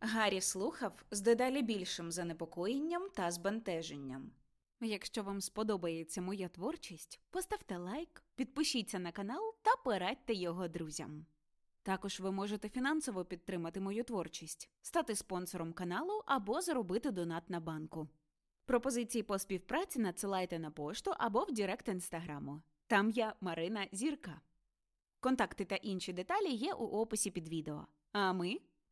Гаррі слухав з дедалі більшим занепокоєнням та збентеженням. Якщо вам сподобається моя творчість, поставте лайк, підпишіться на канал та порадьте його друзям. Також ви можете фінансово підтримати мою творчість, стати спонсором каналу або зробити донат на банку. Пропозиції по співпраці надсилайте на пошту або в Директ інстаграму. Там я Марина Зірка. Контакти та інші деталі є у описі під відео. А ми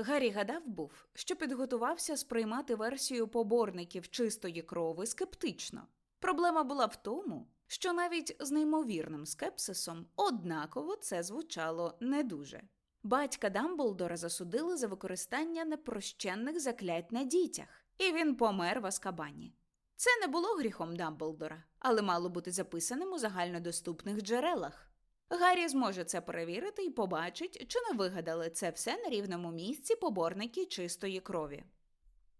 Гаррі гадав був, що підготувався сприймати версію поборників чистої крови скептично. Проблема була в тому, що навіть з неймовірним скепсисом однаково це звучало не дуже. Батька Дамблдора засудили за використання непрощенних заклять на дітях, і він помер в Аскабані. Це не було гріхом Дамблдора, але мало бути записаним у загальнодоступних джерелах. Гаррі зможе це перевірити і побачить, чи не вигадали це все на рівному місці поборники чистої крові.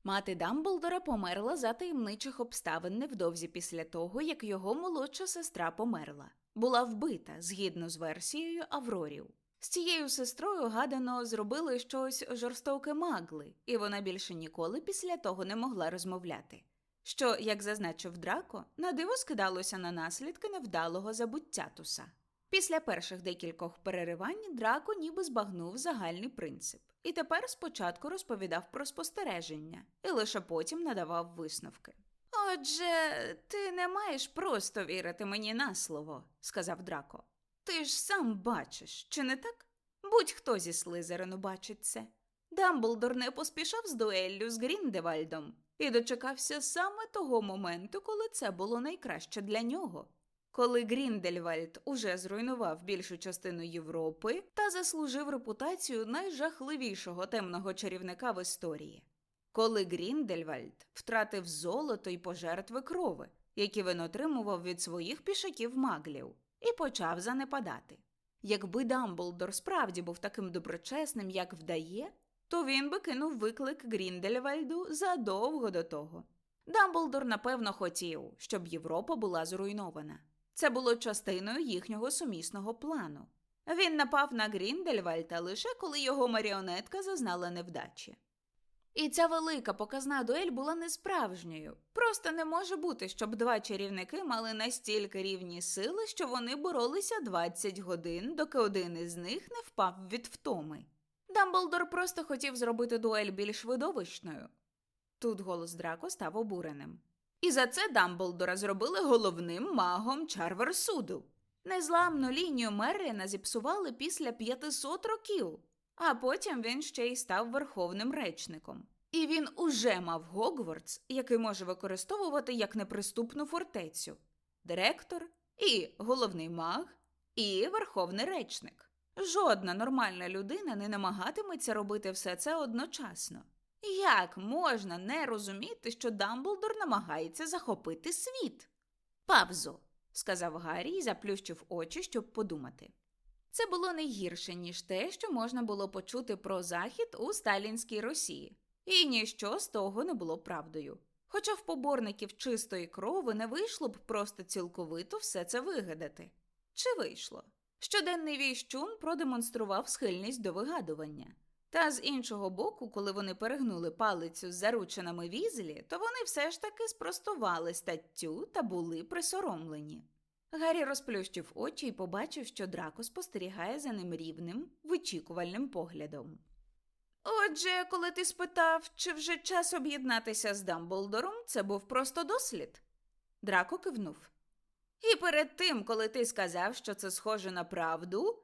Мати Дамблдора померла за таємничих обставин невдовзі після того, як його молодша сестра померла, була вбита згідно з версією Аврорів. З цією сестрою гадано зробили щось жорстоке магли, і вона більше ніколи після того не могла розмовляти. Що, як зазначив Драко, на диво скидалося на наслідки невдалого забуття туса. Після перших декількох переривань Драко ніби збагнув загальний принцип, і тепер спочатку розповідав про спостереження і лише потім надавав висновки. Отже, ти не маєш просто вірити мені на слово, сказав Драко. Ти ж сам бачиш, чи не так? Будь-хто зі Слизерину бачить це. Дамблдор не поспішав з дуеллю з Гріндевальдом і дочекався саме того моменту, коли це було найкраще для нього. Коли Гріндельвальд уже зруйнував більшу частину Європи та заслужив репутацію найжахливішого темного чарівника в історії. Коли Гріндельвальд втратив золото й пожертви крови, які він отримував від своїх пішаків маглів, і почав занепадати. Якби Дамблдор справді був таким доброчесним, як вдає, то він би кинув виклик Гріндельвальду задовго до того. Дамблдор, напевно, хотів, щоб Європа була зруйнована. Це було частиною їхнього сумісного плану. Він напав на Гріндельвальда лише коли його маріонетка зазнала невдачі. І ця велика показна дуель була не справжньою. Просто не може бути, щоб два чарівники мали настільки рівні сили, що вони боролися 20 годин, доки один із них не впав від втоми. Дамблдор просто хотів зробити дуель більш видовищною. Тут голос Драко став обуреним. І за це Дамблдора зробили головним магом Чарверсуду. Незламну лінію Мерліна зіпсували після 500 років, а потім він ще й став верховним речником. І він уже мав Гогвартс, який може використовувати як неприступну фортецю, директор, і головний маг, і верховний речник. Жодна нормальна людина не намагатиметься робити все це одночасно. Як можна не розуміти, що Дамблдор намагається захопити світ? Павзо, сказав Гаррі і заплющив очі, щоб подумати. Це було не гірше, ніж те, що можна було почути про захід у сталінській Росії, і ніщо з того не було правдою. Хоча в поборників чистої крови не вийшло б просто цілковито все це вигадати. Чи вийшло? Щоденний віщун продемонстрував схильність до вигадування. Та з іншого боку, коли вони перегнули палицю з зарученими візлі, то вони все ж таки спростували статтю та були присоромлені. Гаррі розплющив очі і побачив, що Драко спостерігає за ним рівним, вичікувальним поглядом. Отже, коли ти спитав, чи вже час об'єднатися з Дамблдором, це був просто дослід. Драко кивнув. І перед тим, коли ти сказав, що це схоже на правду,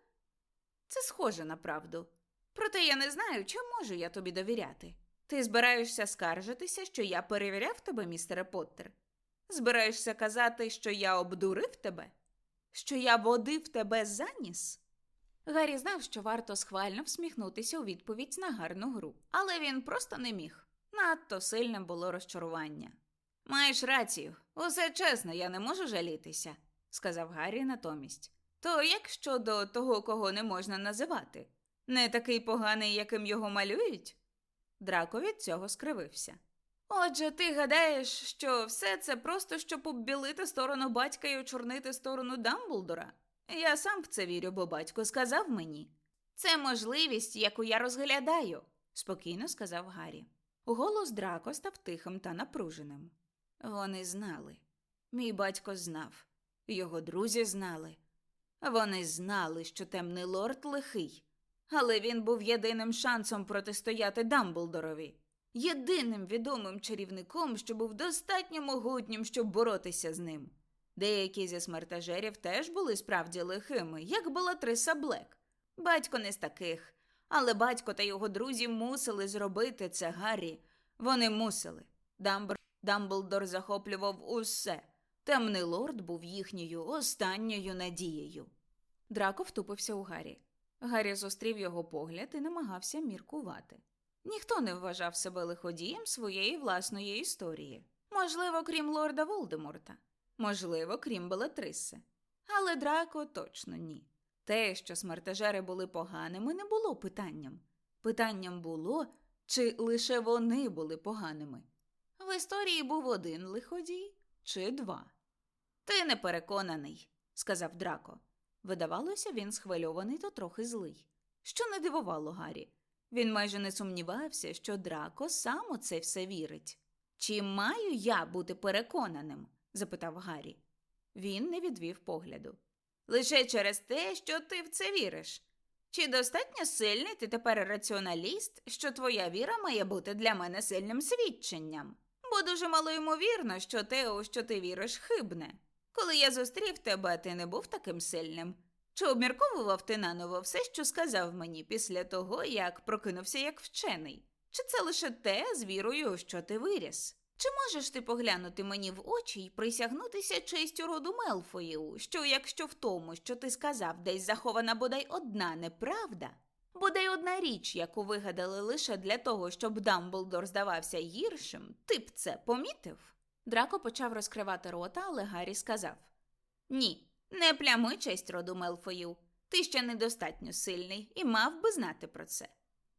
це схоже на правду. Проте я не знаю, чи можу я тобі довіряти. Ти збираєшся скаржитися, що я перевіряв тебе, містере Поттер? Збираєшся казати, що я обдурив тебе? Що я водив тебе за ніс? Гаррі знав, що варто схвально всміхнутися у відповідь на гарну гру, але він просто не міг. Надто сильним було розчарування. Маєш рацію, усе чесно, я не можу жалітися, сказав Гаррі натомість. То як щодо того, кого не можна називати? Не такий поганий, яким його малюють? Драко від цього скривився. Отже, ти гадаєш, що все це просто щоб оббілити сторону батька і очорнити сторону Дамблдора? Я сам в це вірю, бо батько сказав мені. Це можливість, яку я розглядаю, спокійно сказав Гаррі. Голос Драко став тихим та напруженим. Вони знали. Мій батько знав, його друзі знали. Вони знали, що темний лорд лихий, але він був єдиним шансом протистояти Дамблдорові, єдиним відомим чарівником, що був достатньо могутнім, щоб боротися з ним. Деякі зі смертежерів теж були справді лихими, як Белатриса Блек. Батько не з таких, але батько та його друзі мусили зробити це Гаррі. Вони мусили. Дамбр... Дамблдор захоплював усе. Темний лорд був їхньою останньою надією. Драко втупився у Гаррі. Гаррі зустрів його погляд і намагався міркувати. Ніхто не вважав себе лиходієм своєї власної історії. Можливо, крім лорда Волдеморта, можливо, крім Белатриси. Але Драко точно ні. Те, що смертежери були поганими, не було питанням. Питанням було, чи лише вони були поганими. В історії був один лиходій чи два. Ти не переконаний, сказав Драко. Видавалося, він схвильований та трохи злий. Що не дивувало Гаррі. Він майже не сумнівався, що Драко сам у це все вірить. Чи маю я бути переконаним? запитав Гаррі. Він не відвів погляду. Лише через те, що ти в це віриш. Чи достатньо сильний ти тепер раціоналіст, що твоя віра має бути для мене сильним свідченням? Бо дуже мало ймовірно, що те, у що ти віриш, хибне. Коли я зустрів тебе, ти не був таким сильним. Чи обмірковував ти наново все, що сказав мені після того, як прокинувся як вчений? Чи це лише те з вірою, що ти виріс? Чи можеш ти поглянути мені в очі й присягнутися честю роду Мелфоїв, що якщо в тому, що ти сказав, десь захована бодай одна неправда, бодай одна річ, яку вигадали лише для того, щоб Дамблдор здавався гіршим, ти б це помітив? Драко почав розкривати рота, але Гаррі сказав Ні, не плямуй честь роду Мелфоїв. Ти ще недостатньо сильний і мав би знати про це.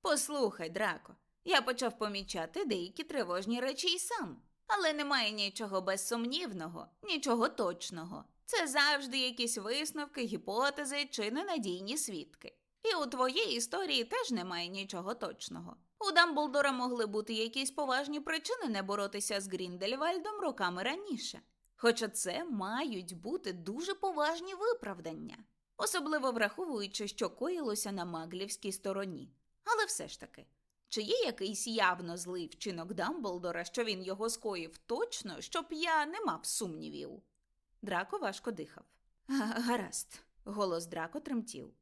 Послухай, Драко, я почав помічати деякі тривожні речі і сам, але немає нічого безсумнівного, нічого точного. Це завжди якісь висновки, гіпотези чи ненадійні свідки. І у твоїй історії теж немає нічого точного. У Дамблдора могли бути якісь поважні причини не боротися з Гріндельвальдом роками раніше. Хоча це мають бути дуже поважні виправдання, особливо враховуючи, що коїлося на маглівській стороні. Але все ж таки, чи є якийсь явно злий вчинок Дамблдора, що він його скоїв точно, щоб я не мав сумнівів? Драко важко дихав. Гаразд, голос Драко тремтів.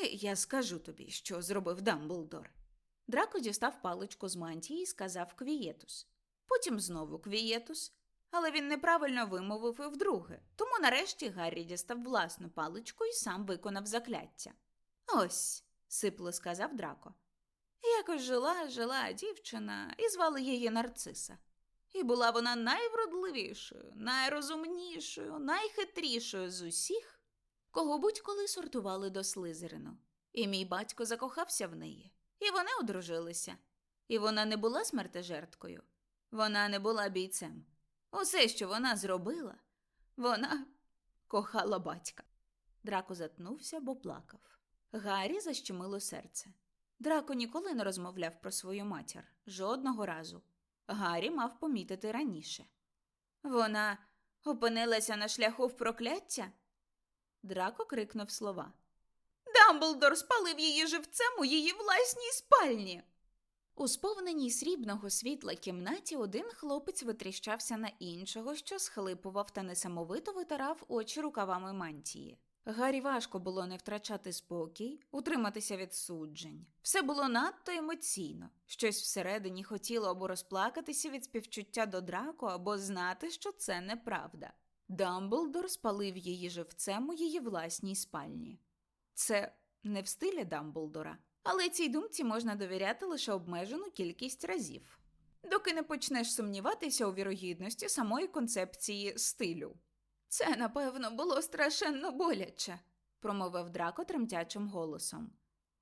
«Е, Я скажу тобі, що зробив Дамблдор. Драко дістав паличку з мантії і сказав Квієтус. Потім знову Квієтус. Але він неправильно вимовив і вдруге, тому нарешті Гаррі дістав власну паличку і сам виконав закляття. Ось, сипло сказав Драко. Якось жила, жила дівчина, і звали її Нарциса. І була вона найвродливішою, найрозумнішою, найхитрішою з усіх, кого будь-коли сортували до слизерину. І мій батько закохався в неї, і вони одружилися. І вона не була смертежерткою, вона не була бійцем. Усе, що вона зробила, вона кохала батька. Драко затнувся, бо плакав. Гаррі защемило серце. Драко ніколи не розмовляв про свою матір жодного разу. Гаррі мав помітити раніше. Вона опинилася на шляху в прокляття? Драко крикнув слова. Дамблдор спалив її живцем у її власній спальні. У сповненій срібного світла кімнаті один хлопець витріщався на іншого, що схлипував та несамовито витирав очі рукавами мантії. Гаррі важко було не втрачати спокій, утриматися від суджень. Все було надто емоційно. Щось всередині хотіло або розплакатися від співчуття до драку, або знати, що це неправда. Дамблдор спалив її живцем у її власній спальні. Це не в стилі Дамблдора. Але цій думці можна довіряти лише обмежену кількість разів, доки не почнеш сумніватися у вірогідності самої концепції стилю. Це, напевно, було страшенно боляче, промовив Драко тремтячим голосом.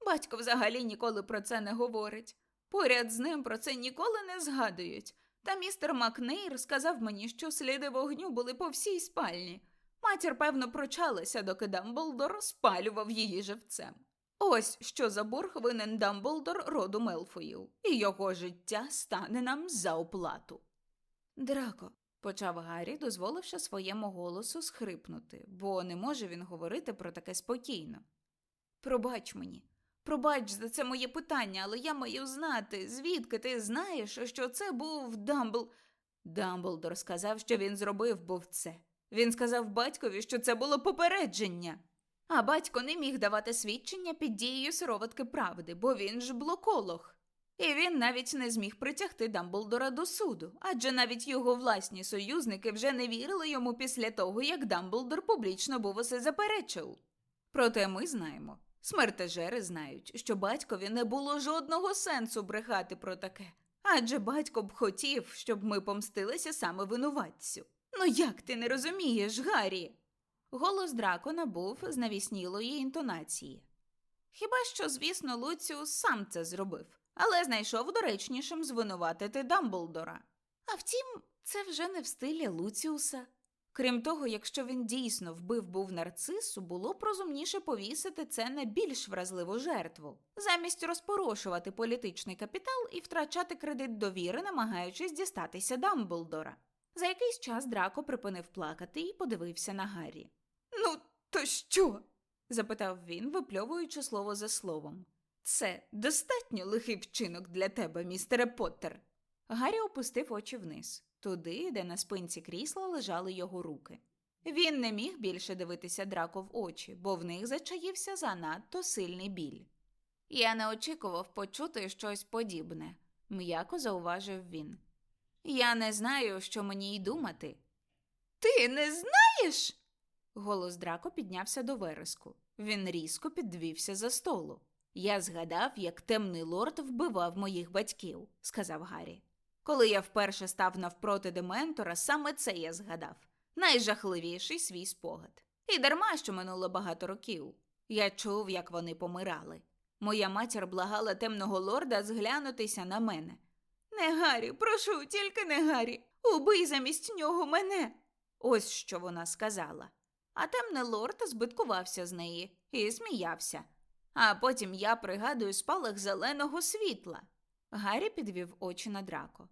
Батько взагалі ніколи про це не говорить. Поряд з ним про це ніколи не згадують. Та містер Макнейр сказав мені, що сліди вогню були по всій спальні. Матір, певно, прочалася, доки Дамблдор спалював її живцем. Ось що за борг винен Дамблдор роду Мелфоїв, і його життя стане нам за оплату. Драко, почав Гаррі, дозволивши своєму голосу схрипнути, бо не може він говорити про таке спокійно. Пробач мені, пробач за це моє питання, але я маю знати, звідки ти знаєш, що це був Дамбл. Дамблдор сказав, що він зробив був це. Він сказав батькові, що це було попередження. А батько не міг давати свідчення під дією сироватки правди, бо він ж блоколог. І він навіть не зміг притягти Дамблдора до суду, адже навіть його власні союзники вже не вірили йому після того, як Дамблдор публічно був усе заперечив. Проте ми знаємо, смертежери знають, що батькові не було жодного сенсу брехати про таке, адже батько б хотів, щоб ми помстилися саме винуватцю. Ну як ти не розумієш, Гаррі? Голос дракона був з навіснілої інтонації. Хіба що, звісно, Луціус сам це зробив, але знайшов доречнішим звинуватити Дамблдора. А втім, це вже не в стилі Луціуса. Крім того, якщо він дійсно вбив був нарцису, було б розумніше повісити це на більш вразливу жертву, замість розпорошувати політичний капітал і втрачати кредит довіри, намагаючись дістатися Дамблдора. За якийсь час Драко припинив плакати і подивився на Гаррі. Ну, то що? запитав він, випльовуючи слово за словом. Це достатньо лихий вчинок для тебе, містере Поттер. Гаррі опустив очі вниз, туди, де на спинці крісла лежали його руки. Він не міг більше дивитися драко в очі, бо в них зачаївся занадто сильний біль. Я не очікував почути щось подібне, м'яко зауважив він. Я не знаю, що мені й думати. Ти не знаєш? Голос Драко піднявся до вереску. Він різко підвівся за столу. Я згадав, як темний лорд вбивав моїх батьків, сказав Гаррі. Коли я вперше став навпроти дементора, саме це я згадав найжахливіший свій спогад. І дарма, що минуло багато років. Я чув, як вони помирали. Моя матір благала темного лорда зглянутися на мене. Не Гаррі, прошу, тільки не Гаррі. Убий замість нього мене. Ось що вона сказала. А темний лорд збиткувався з неї і сміявся. А потім я пригадую спалах зеленого світла. Гаррі підвів очі на драко.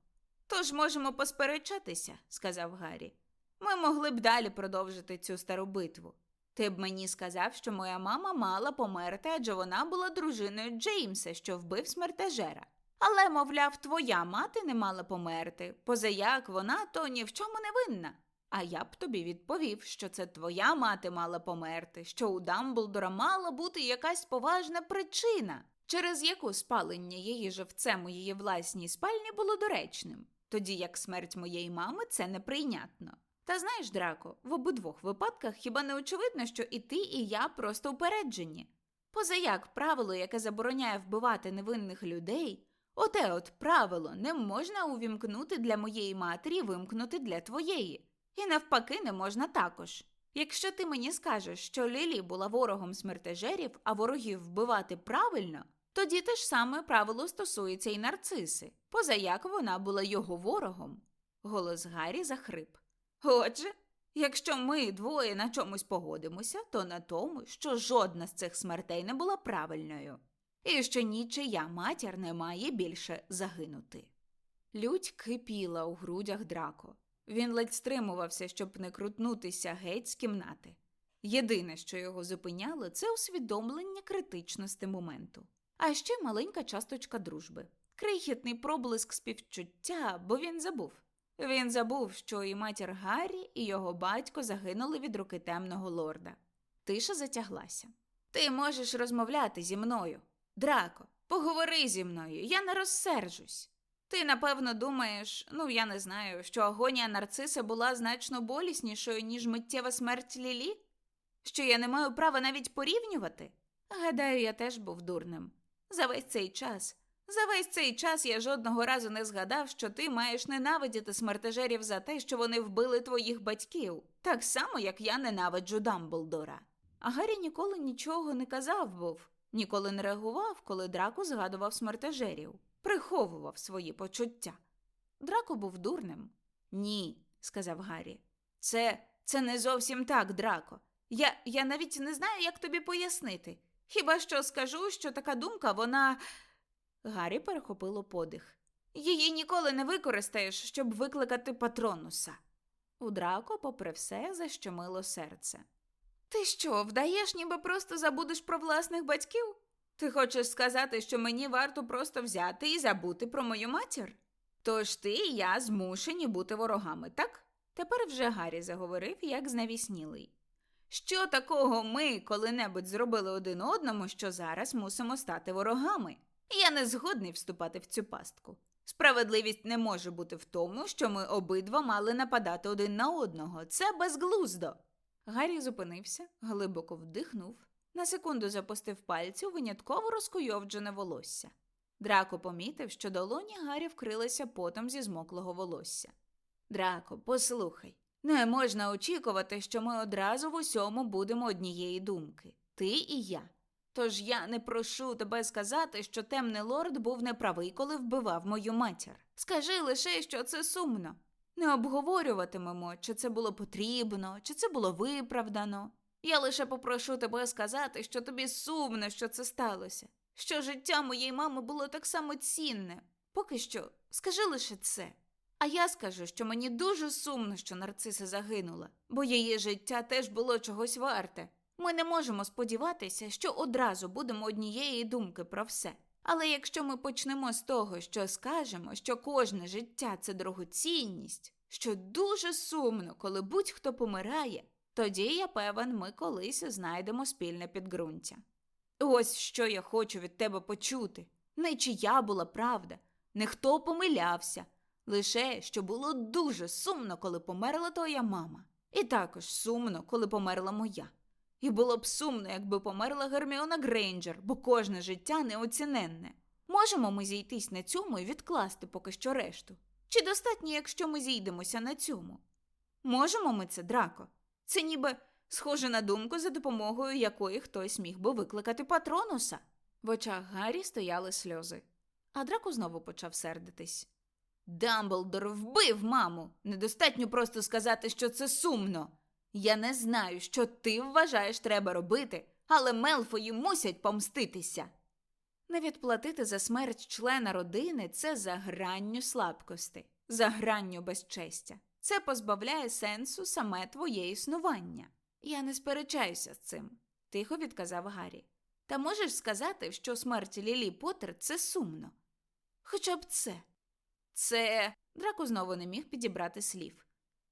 Тож можемо посперечатися, сказав Гаррі. Ми могли б далі продовжити цю стару битву. Ти б мені сказав, що моя мама мала померти, адже вона була дружиною Джеймса, що вбив смертежера. Але, мовляв, твоя мати не мала померти, позаяк вона то ні в чому не винна. А я б тобі відповів, що це твоя мати мала померти, що у Дамблдора мала бути якась поважна причина, через яку спалення її живцем у її власній спальні було доречним, тоді як смерть моєї мами це неприйнятно. Та знаєш, Драко, в обидвох випадках хіба не очевидно, що і ти, і я просто упереджені. Позаяк правило, яке забороняє вбивати невинних людей, оте от правило не можна увімкнути для моєї матері, вимкнути для твоєї. І навпаки, не можна також. Якщо ти мені скажеш, що Лілі була ворогом смертежерів, а ворогів вбивати правильно, тоді те ж саме правило стосується і нарциси, позаяк вона була його ворогом. Голос Гаррі захрип. Отже, якщо ми двоє на чомусь погодимося, то на тому, що жодна з цих смертей не була правильною, і що нічия матір не має більше загинути. Лють кипіла у грудях драко. Він ледь стримувався, щоб не крутнутися геть з кімнати. Єдине, що його зупиняло, це усвідомлення критичності моменту. А ще маленька часточка дружби, крихітний проблиск співчуття, бо він забув. Він забув, що і матір Гаррі, і його батько загинули від руки темного лорда. Тиша затяглася. Ти можеш розмовляти зі мною. Драко, поговори зі мною, я не розсержусь. Ти, напевно, думаєш, ну я не знаю, що агонія нарциса була значно боліснішою, ніж миттєва смерть Лілі? Що я не маю права навіть порівнювати? Гадаю, я теж був дурним. За весь цей час. За весь цей час я жодного разу не згадав, що ти маєш ненавидіти смертежерів за те, що вони вбили твоїх батьків, так само, як я ненавиджу Дамблдора. А Гаррі ніколи нічого не казав був, ніколи не реагував, коли Драко згадував смертежерів, приховував свої почуття. Драко був дурним. Ні, сказав Гаррі. Це це не зовсім так, Драко. Я, я навіть не знаю, як тобі пояснити. Хіба що скажу, що така думка, вона. Гаррі перехопило подих. Її ніколи не використаєш, щоб викликати патронуса. У Драко, попри все, защемило серце. Ти що, вдаєш, ніби просто забудеш про власних батьків? Ти хочеш сказати, що мені варто просто взяти і забути про мою матір? Тож ти і я змушені бути ворогами, так? Тепер вже Гаррі заговорив, як знавіснілий. Що такого ми коли-небудь зробили один одному, що зараз мусимо стати ворогами? Я не згодний вступати в цю пастку. Справедливість не може бути в тому, що ми обидва мали нападати один на одного. Це безглуздо. Гаррі зупинився, глибоко вдихнув, на секунду запустив пальці у винятково розкуйовджене волосся. Драко помітив, що долоні Гаррі вкрилися потом зі змоклого волосся. Драко, послухай, не можна очікувати, що ми одразу в усьому будемо однієї думки ти і я. Тож я не прошу тебе сказати, що темний лорд був неправий, коли вбивав мою матір. Скажи лише, що це сумно. Не обговорюватимемо, чи це було потрібно, чи це було виправдано. Я лише попрошу тебе сказати, що тобі сумно, що це сталося, що життя моєї мами було так само цінне. Поки що, скажи лише це. А я скажу, що мені дуже сумно, що нарциса загинула, бо її життя теж було чогось варте. Ми не можемо сподіватися, що одразу будемо однієї думки про все. Але якщо ми почнемо з того, що скажемо, що кожне життя це дорогоцінність, що дуже сумно, коли будь-хто помирає, тоді я певен, ми колись знайдемо спільне підґрунтя. Ось що я хочу від тебе почути. Не чия була правда, не хто помилявся, лише що було дуже сумно, коли померла твоя мама, і також сумно, коли померла моя. І було б сумно, якби померла Герміона Грейнджер, бо кожне життя неоціненне. Можемо ми зійтись на цьому і відкласти поки що решту? Чи достатньо, якщо ми зійдемося на цьому? Можемо ми це, Драко? Це ніби схоже на думку, за допомогою якої хтось міг би викликати патронуса. В очах Гаррі стояли сльози, а Драко знову почав сердитись. Дамблдор вбив маму. Недостатньо просто сказати, що це сумно. Я не знаю, що ти вважаєш треба робити, але Мелфої мусять помститися. Не відплатити за смерть члена родини це за гранню слабкости, за гранню безчестя. Це позбавляє сенсу саме твоє існування. Я не сперечаюся з цим, тихо відказав Гаррі. Та можеш сказати, що смерть Лілі Поттер – це сумно. Хоча б це. Це. Драко знову не міг підібрати слів.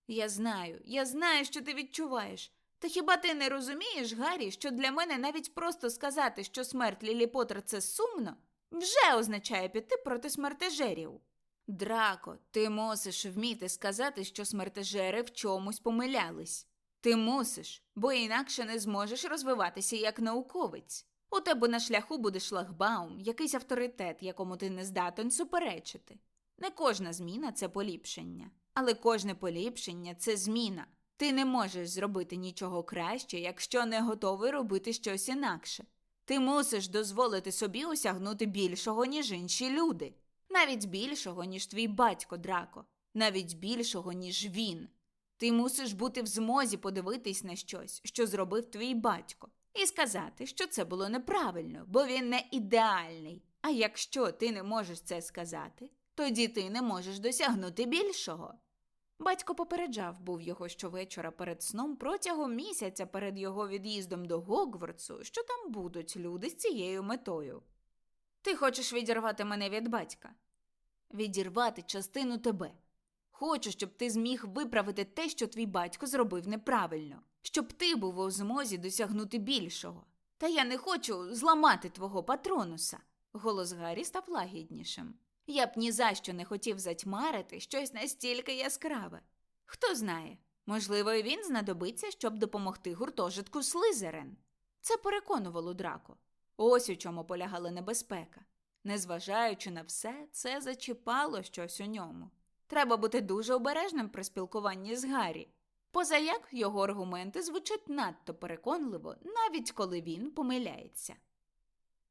Я знаю, я знаю, що ти відчуваєш. Та хіба ти не розумієш, Гаррі, що для мене навіть просто сказати, що смерть Лілі Поттер – це сумно, вже означає піти проти смертежерів. Драко, ти мусиш вміти сказати, що смертежери в чомусь помилялись. Ти мусиш, бо інакше не зможеш розвиватися як науковець. У тебе на шляху буде шлагбаум, якийсь авторитет, якому ти не здатен суперечити. Не кожна зміна це поліпшення, але кожне поліпшення це зміна. Ти не можеш зробити нічого краще, якщо не готовий робити щось інакше. Ти мусиш дозволити собі осягнути більшого, ніж інші люди, навіть більшого, ніж твій батько Драко, навіть більшого, ніж він. Ти мусиш бути в змозі подивитись на щось, що зробив твій батько, і сказати, що це було неправильно, бо він не ідеальний. А якщо ти не можеш це сказати, тоді ти не можеш досягнути більшого. Батько попереджав був його щовечора перед сном протягом місяця перед його від'їздом до Гогвардсу, що там будуть люди з цією метою. Ти хочеш відірвати мене від батька? Відірвати частину тебе. Хочу, щоб ти зміг виправити те, що твій батько зробив неправильно, щоб ти був у змозі досягнути більшого. Та я не хочу зламати твого патронуса. Голос Гаррі став лагіднішим. Я б ні за що не хотів затьмарити щось настільки яскраве. Хто знає, можливо, і він знадобиться, щоб допомогти гуртожитку Слизерен. Це переконувало Драко. Ось у чому полягала небезпека. Незважаючи на все, це зачіпало щось у ньому. Треба бути дуже обережним при спілкуванні з Гаррі. Позаяк його аргументи звучать надто переконливо, навіть коли він помиляється.